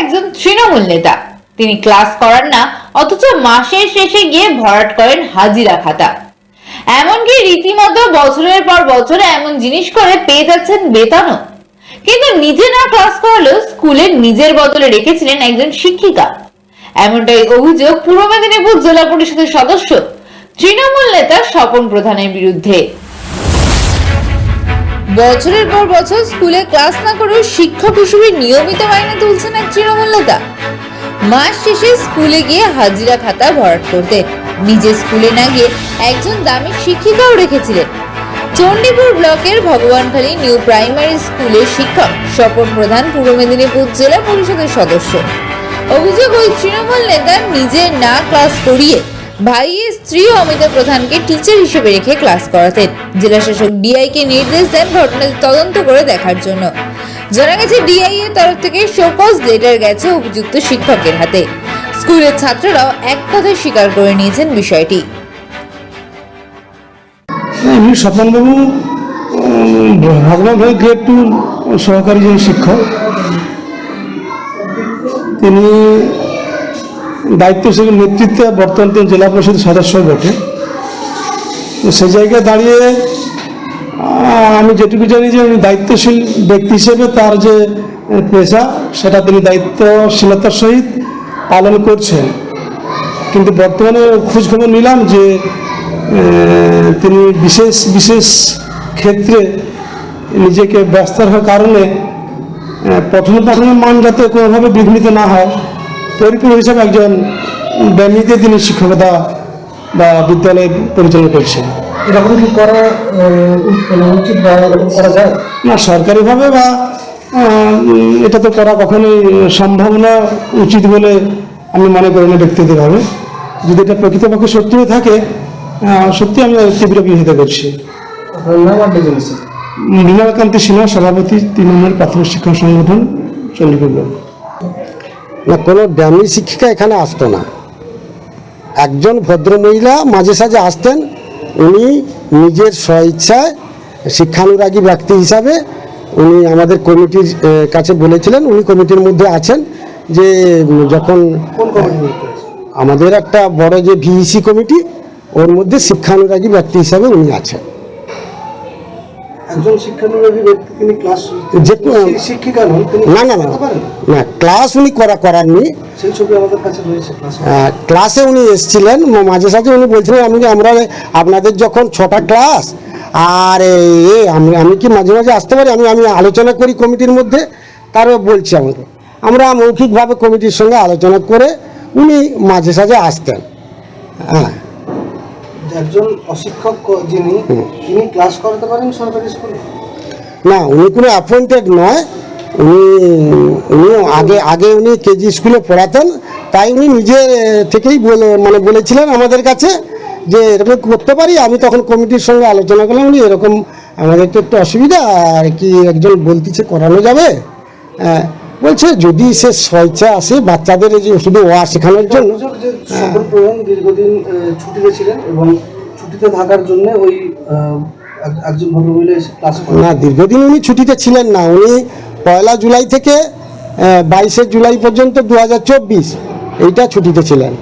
একজন তৃণমূল নেতা। তিনি ক্লাস করান না, অথচ মাসের শেষে গিয়ে ভরাট করেন হাজিরা খাতা। এমনকি রীতিমতো বছরের পর বছর এমন জিনিস করে পেয়ে যাচ্ছেন বেতনও। কিন্তু নিজে না ক্লাস করালেও স্কুলে নিজের বদলে রেখেছিলেন একজন শিক্ষিকা। এমনটাই অভিযোগ পূর্ব মেদিনীপুর জেলা পরিষদের সদস্য, তৃণমূল নেতা স্বপন প্রধানের বিরুদ্ধে। বছরের পর বছর স্কুলে ক্লাস না করেও শিক্ষক হিসেবে নিয়মিত মাইনে তুলছেন এক তৃণমূল নেতা। মাস শেষে স্কুলে গিয়ে হাজিরা খাতা ভরাট করতে। নিজে স্কুলে না গিয়ে একজন দামি শিক্ষিকাও রেখেছিলেন। চণ্ডীপুর ব্লকের ভগবানখালী নিউ প্রাইমারি স্কুলের শিক্ষক, স্বপন প্রধান, পূর্ব মেদিনীপুর জেলা পরিষদের সদস্য। অভিযোগ, ওই তৃণমূল নেতা নিজে না ক্লাস করিয়ে ভাইয়ের স্ত্রী অমিতা প্রধানকে টিচার হিসেবে রেখে ক্লাস করাতেন। জেলা শাসক ডিআই কে নির্দেশ দেন ঘটনাটি তদন্ত করে দেখার জন্য। জানা গেছে ডিআই এর তরফ থেকে শোকজ লেটার গেছে অভিযুক্ত শিক্ষকের হাতে। স্কুলের ছাত্ররাও এক কথায় স্বীকার করে নিয়েছেন বিষয়টি। এমনি স্বপনবাবু ভগবান ভাই গ্রেড সহকারী যিনি শিক্ষক, তিনি দায়িত্বশীল নেতৃত্বে বর্তমান তিনি জেলা পরিষদ সদস্য বটে। সেই জায়গায় দাঁড়িয়ে আমি যেটুকু জানি যে উনি দায়িত্বশীল ব্যক্তি হিসেবে তার যে পেশা, সেটা তিনি দায়িত্বশীলতার সহিত পালন করছেন। কিন্তু বর্তমানে খোঁজ খবর নিলাম যে তিনি বিশেষ বিশেষ ক্ষেত্রে নিজেকে ব্যস্ত রাখার কারণে পঠন পাঠনের মান যাতে কোনোভাবে বিঘ্নিত না হয় পরিপূর্ণ হিসাবে একজন ব্যক্তিতে তিনি শিক্ষকতা বা বিদ্যালয় পরিচালনা করছেন। এরকম কি করা উচিত বা করা যায়? না সরকারিভাবে বা এটা তো করা কখনোই সম্ভব না উচিত বলে আমি মনে করি না ব্যক্তিগতভাবে। যদি এটা প্রকৃতপক্ষে সত্যি হয়ে থাকে সত্যি আমি তীব্র বিরোধিতা করছি। মৃণালকান্তি সিনহা সভাপতি তৃণমূল প্রাথমিক শিক্ষক সংগঠন চণ্ডীপুর। না কোনো ড্যামি শিক্ষিকা এখানে আসতো না। একজন ভদ্রমহিলা মাঝে সাঝে আসতেন উনি নিজের স্বইচ্ছায় শিক্ষানুরাগী ব্যক্তি হিসাবে উনি আমাদের কমিটির কাছে বলেছিলেন উনি কমিটির মধ্যে আছেন যে যখন আমাদের একটা বড় যে ভিইসি কমিটি ওর মধ্যে শিক্ষানুরাগী ব্যক্তি হিসাবে উনি আছেন। একজন শিক্ষানুরাগী ব্যক্তি তিনি ক্লাস শিক্ষিকা নন না না না না। ক্লাস উনি করা করাননি। সেই ছবি আমাদের কাছে রয়েছে ক্লাসে উনি এসেছিলেন। মাঝে সাঝে উনি বলছিলেন আমি আমরা আপনাদের যখন ছটা ক্লাস আর এ, এ, আমি আমি কি মাঝে মাঝে আসতে পারি? আমি আমি আলোচনা করি কমিটির মধ্যে। তারও বলছি আমাকে। আমরা মৌখিকভাবে কমিটির সঙ্গে আলোচনা করে উনি মাঝে সাঝে আসতেন। হ্যাঁ একজন অশিক্ষক যিনি তিনি ক্লাস করাতে পারেন সরকারি স্কুলে না উনি কোনো অ্যাপয়েন্টেড নয়। উনি উনি আগে আগে উনি কেজি স্কুলে পড়াতেন। তাই উনি নিজে থেকেই বলে মানে বলেছিলেন আমাদের কাছে যে এরকম করতে পারি। আমি তখন কমিটির সঙ্গে আলোচনা করলাম উনি এরকম আমাদের তো একটু অসুবিধা আর কি একজন বলতেছে করানো যাবে। হ্যাঁ, বলছে যদি সে স্বেচ্ছা আসে বাচ্চাদের যে শুধু ওয়া শেখানোর জন্য দীর্ঘদিন ছুটিতে ছিলেন এবং ছুটিতে থাকার জন্য ওই একজন ভদ্রমহিলা না দীর্ঘদিন উনি ছুটিতে ছিলেন না উনি পয়লা জুলাই থেকে বাইশে জুলাই পর্যন্ত দুই হাজার চব্বিশ এইটা ছুটিতে ছিলেন